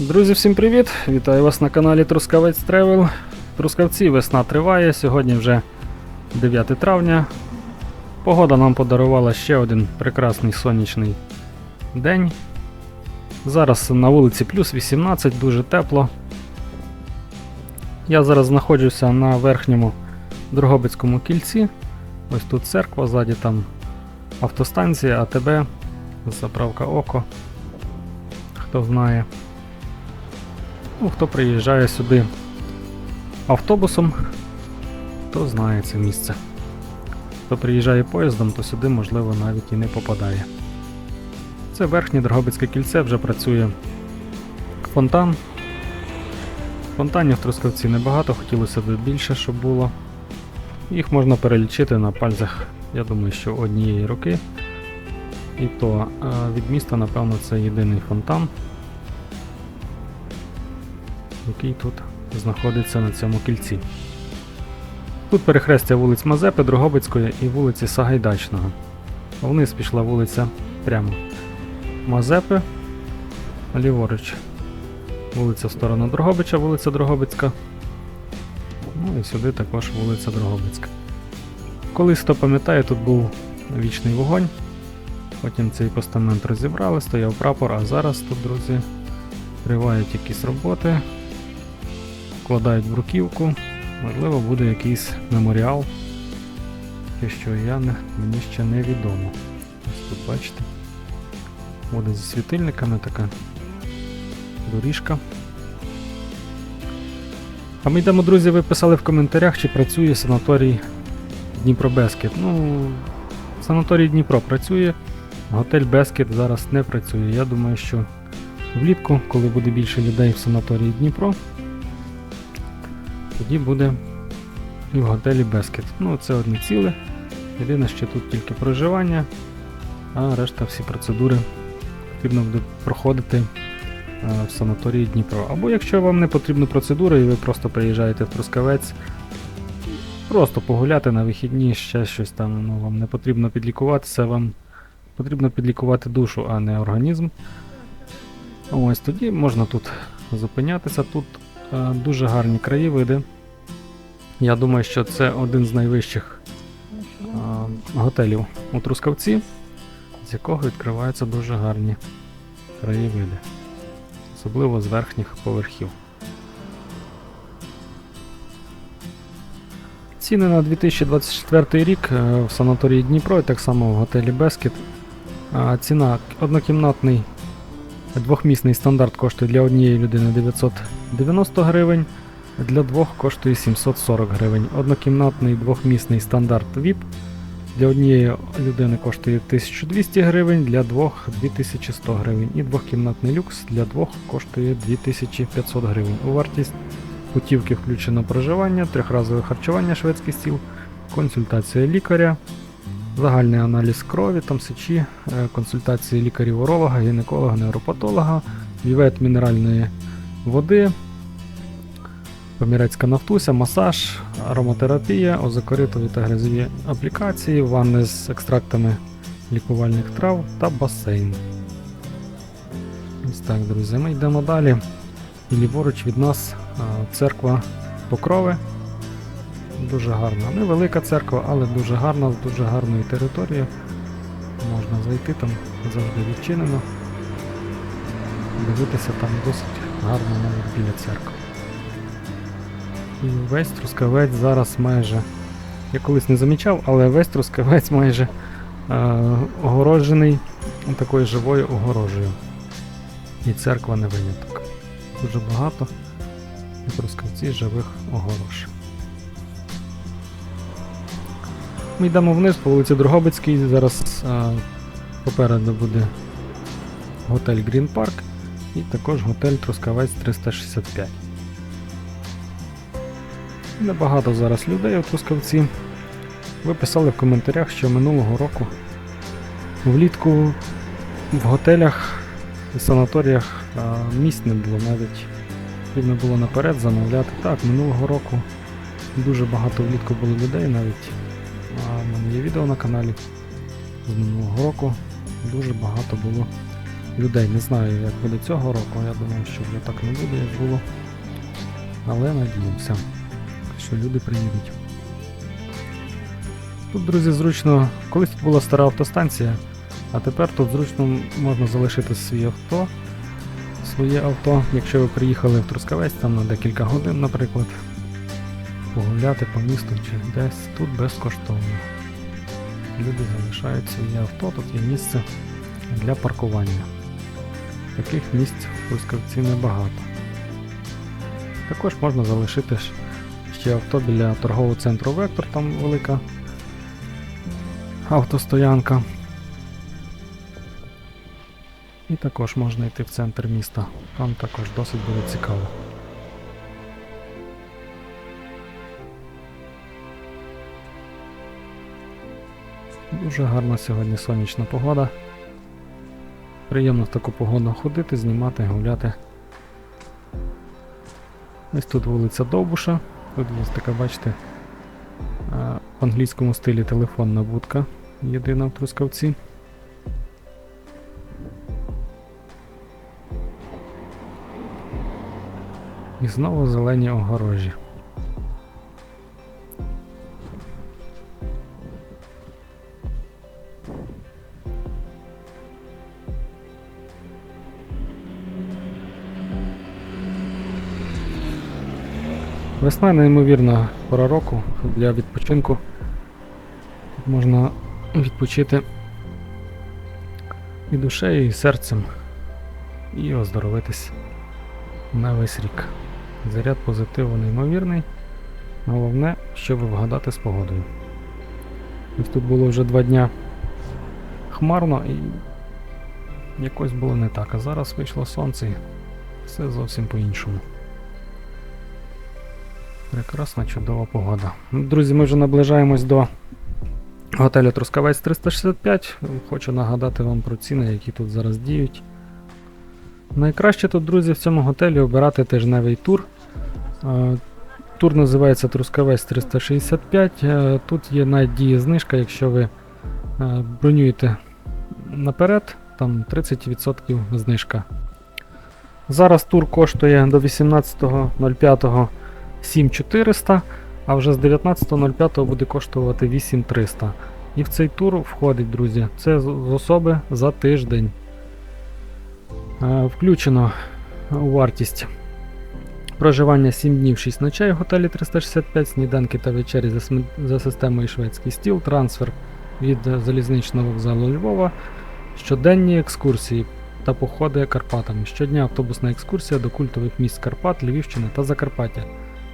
Друзі, всім привіт! Вітаю вас на каналі Трускавець Тревел. Трускавці, весна триває, сьогодні вже 9 травня. Погода нам подарувала ще один прекрасний сонячний день. Зараз на вулиці плюс 18, дуже тепло. Я зараз знаходжуся на верхньому Дрогобицькому кільці. Ось тут церква, ззаді там автостанція, АТБ, заправка Око. Хто знає. Ну, хто приїжджає сюди автобусом, то знає це місце. Хто приїжджає поїздом, то сюди, можливо, навіть і не попадає. Це верхнє Дрогобицьке кільце, вже працює фонтан. Фонтанів в Трускавці небагато, хотілося б більше, щоб було. Їх можна перелічити на пальцях, я думаю, що однієї руки. І то від міста, напевно, це єдиний фонтан який тут знаходиться на цьому кільці. Тут перехрестя вулиць Мазепи, Дрогобицької і вулиці Сагайдачного. Вниз пішла вулиця прямо Мазепи, а ліворуч. Вулиця в сторону Дрогобича, вулиця Дрогобицька. Ну і сюди також вулиця Дрогобицька. Колись, хто пам'ятає, тут був вічний вогонь. Потім цей постамент розібрали, стояв прапор, а зараз тут, друзі, тривають якісь роботи вкладають в бруківку. Можливо, буде якийсь меморіал, те, що я не, мені ще не відомо. Ось тут бачите. Буде зі світильниками така доріжка. А ми йдемо, друзі, ви писали в коментарях, чи працює санаторій Дніпро Бескет. Ну, санаторій Дніпро працює, готель Бескет зараз не працює. Я думаю, що влітку, коли буде більше людей в санаторії Дніпро, тоді буде в готелі Бескет. Ну, це одне ціле. Єдине, що тут тільки проживання, а решта всі процедури потрібно буде проходити е, в санаторії Дніпро. Або якщо вам не потрібна процедура і ви просто приїжджаєте в Трускавець, просто погуляти на вихідні, ще щось там, ну, вам не потрібно підлікуватися, вам потрібно підлікувати душу, а не організм. Ось тоді можна тут зупинятися. Тут Е, Дуже гарні краєвиди. Я думаю, що це один з найвищих е, готелів у Трускавці, з якого відкриваються дуже гарні краєвиди, особливо з верхніх поверхів. Ціни на 2024 рік е, в санаторії Дніпро і так само в готелі Бескет. Е, Ціна однокімнатний Двохмісний стандарт коштує для однієї людини 990 гривень, для двох коштує 740 гривень. Однокімнатний двохмісний стандарт VIP для однієї людини коштує 1200 гривень, для двох 2100 гривень. І двохкімнатний люкс для двох коштує 2500 гривень. У вартість путівки включено проживання, трьохразове харчування шведський стіл, консультація лікаря. Загальний аналіз крові, там сечі, е, консультації лікарів-уролога, гінеколога, невропатолога, вівет мінеральної води, помірецька нафтуся, масаж, ароматерапія, озокоритові та грязові аплікації, ванни з екстрактами лікувальних трав та басейн. Ось так, друзі, ми йдемо далі. І ліворуч від нас церква Покрови. Дуже гарна. Невелика церква, але дуже гарна, з дуже гарною територією. Можна зайти, там завжди відчинено. Дивитися там досить гарно навіть біля церкви. І весь Трускавець зараз майже. Я колись не замічав, але весь Трускавець майже е, огороджений такою живою огорожею. І церква не виняток. Дуже багато у Трускавці живих огорож. Ми йдемо вниз по вулиці Дрогобицькій. Зараз а, попереду буде готель Green Park і також готель Трускавець 365. Небагато зараз людей у Трускавці. Ви писали в коментарях, що минулого року влітку в готелях і санаторіях місць не було навіть. Потрібно було наперед замовляти. Так, минулого року дуже багато влітку було людей навіть. А в мене є відео на каналі з минулого року. Дуже багато було людей. Не знаю, як буде цього року. Я думаю, що вже так не буде, як було. Але надіємося, що люди приїдуть. Тут, друзі, зручно, колись тут була стара автостанція, а тепер тут зручно можна залишити свій авто, своє авто, якщо ви приїхали в Трускавець там на декілька годин, наприклад, погуляти по місту чи десь тут безкоштовно. Люди залишають своє авто, тут є місце для паркування. Таких місць в Трускавці небагато. Також можна залишити ж- авто біля торгового центру Вектор, там велика автостоянка. І також можна йти в центр міста. Там також досить буде цікаво. Дуже гарна сьогодні сонячна погода. Приємно в таку погоду ходити, знімати, гуляти. Ось тут вулиця Довбуша. Тут є така, бачите, в англійському стилі телефонна будка. Єдина в Трускавці. І знову зелені огорожі. Весна неймовірна пора року для відпочинку. Тут можна відпочити і душею, і серцем, і оздоровитись на весь рік. Заряд позитиву неймовірний. Головне, щоб вгадати з погодою. Ось тут було вже два дня хмарно і якось було не так. А зараз вийшло сонце і все зовсім по-іншому. Прекрасна, чудова погода. Друзі, ми вже наближаємось до готелю Трускавець 365. Хочу нагадати вам про ціни, які тут зараз діють. Найкраще тут, друзі, в цьому готелі обирати тижневий тур. Е, Тур називається Трускавець 365. Е, Тут є навіть знижка, якщо ви е, бронюєте наперед, там 30% знижка. Зараз тур коштує до 18.05 7400, а вже з 19.05 буде коштувати 8300. І в цей тур входить, друзі, це з особи за тиждень. Е, Включено вартість проживання 7 днів 6 ночей в готелі 365, сніданки та вечері за, системою шведський стіл, трансфер від залізничного вокзалу Львова, щоденні екскурсії та походи Карпатами. Щодня автобусна екскурсія до культових місць Карпат, Львівщини та Закарпаття.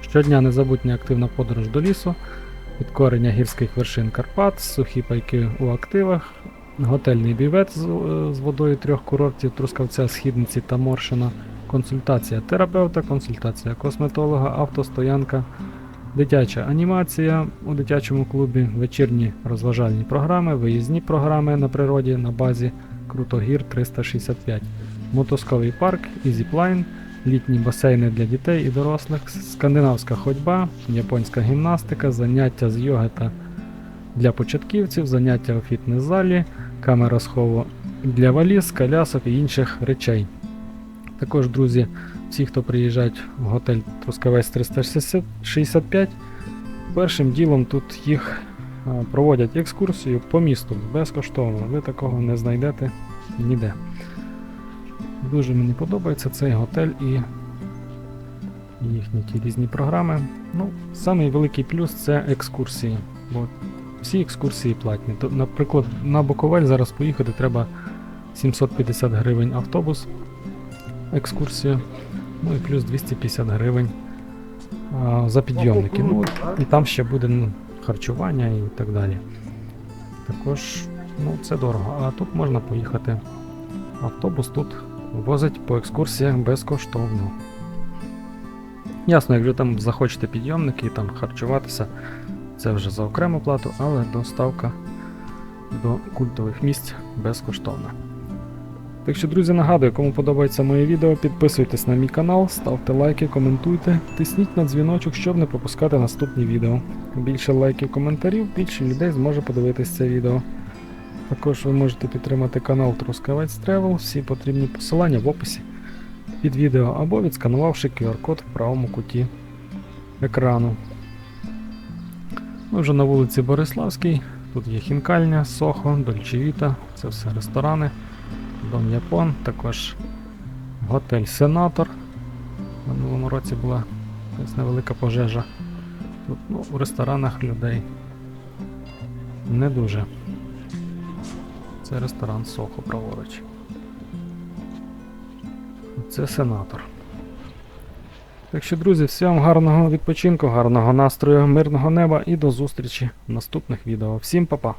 Щодня незабутня активна подорож до лісу, підкорення гірських вершин Карпат, сухі пайки у активах, готельний бівет з, е, з водою трьох курортів Трускавця, Східниці та Моршина, консультація терапевта, консультація косметолога, автостоянка, дитяча анімація у дитячому клубі, вечірні розважальні програми, виїзні програми на природі на базі Крутогір 365, мотосковий парк, Ізіплайн, літні басейни для дітей і дорослих, скандинавська ходьба, японська гімнастика, заняття з йоги та для початківців, заняття у фітнес-залі, камера схову для валіз, колясок і інших речей. Також, друзі, всі, хто приїжджають в готель Трускавець 365, першим ділом тут їх проводять екскурсію по місту безкоштовно. Ви такого не знайдете ніде. Дуже мені подобається цей готель і їхні ті різні програми. Ну, самий великий плюс це екскурсії. Бо всі екскурсії платні. То, наприклад, на Буковель зараз поїхати треба 750 гривень автобус, екскурсія, ну і плюс 250 гривень а, за підйомники. Ну, і там ще буде ну, харчування і так далі. Також ну, це дорого. А тут можна поїхати. Автобус тут возить по екскурсіях безкоштовно. Ясно, якщо там захочете підйомники і там харчуватися, це вже за окрему плату, але доставка до культових місць безкоштовна. Так що, друзі, нагадую, кому подобається моє відео, підписуйтесь на мій канал, ставте лайки, коментуйте, тисніть на дзвіночок, щоб не пропускати наступні відео. Більше лайків, коментарів, більше людей зможе подивитись це відео. Також ви можете підтримати канал Трускавець Travel, всі потрібні посилання в описі під відео або відсканувавши QR-код в правому куті екрану. Ми вже на вулиці Бориславській. Тут є хінкальня, Сохо, Дольчевіта, це все ресторани, Дом Япон, також готель Сенатор. В минулому році була якась невелика пожежа. Тут ну, в ресторанах людей не дуже. Це ресторан Сохо праворуч. Це сенатор. Так що, друзі, всім гарного відпочинку, гарного настрою, мирного неба і до зустрічі в наступних відео. Всім па-па!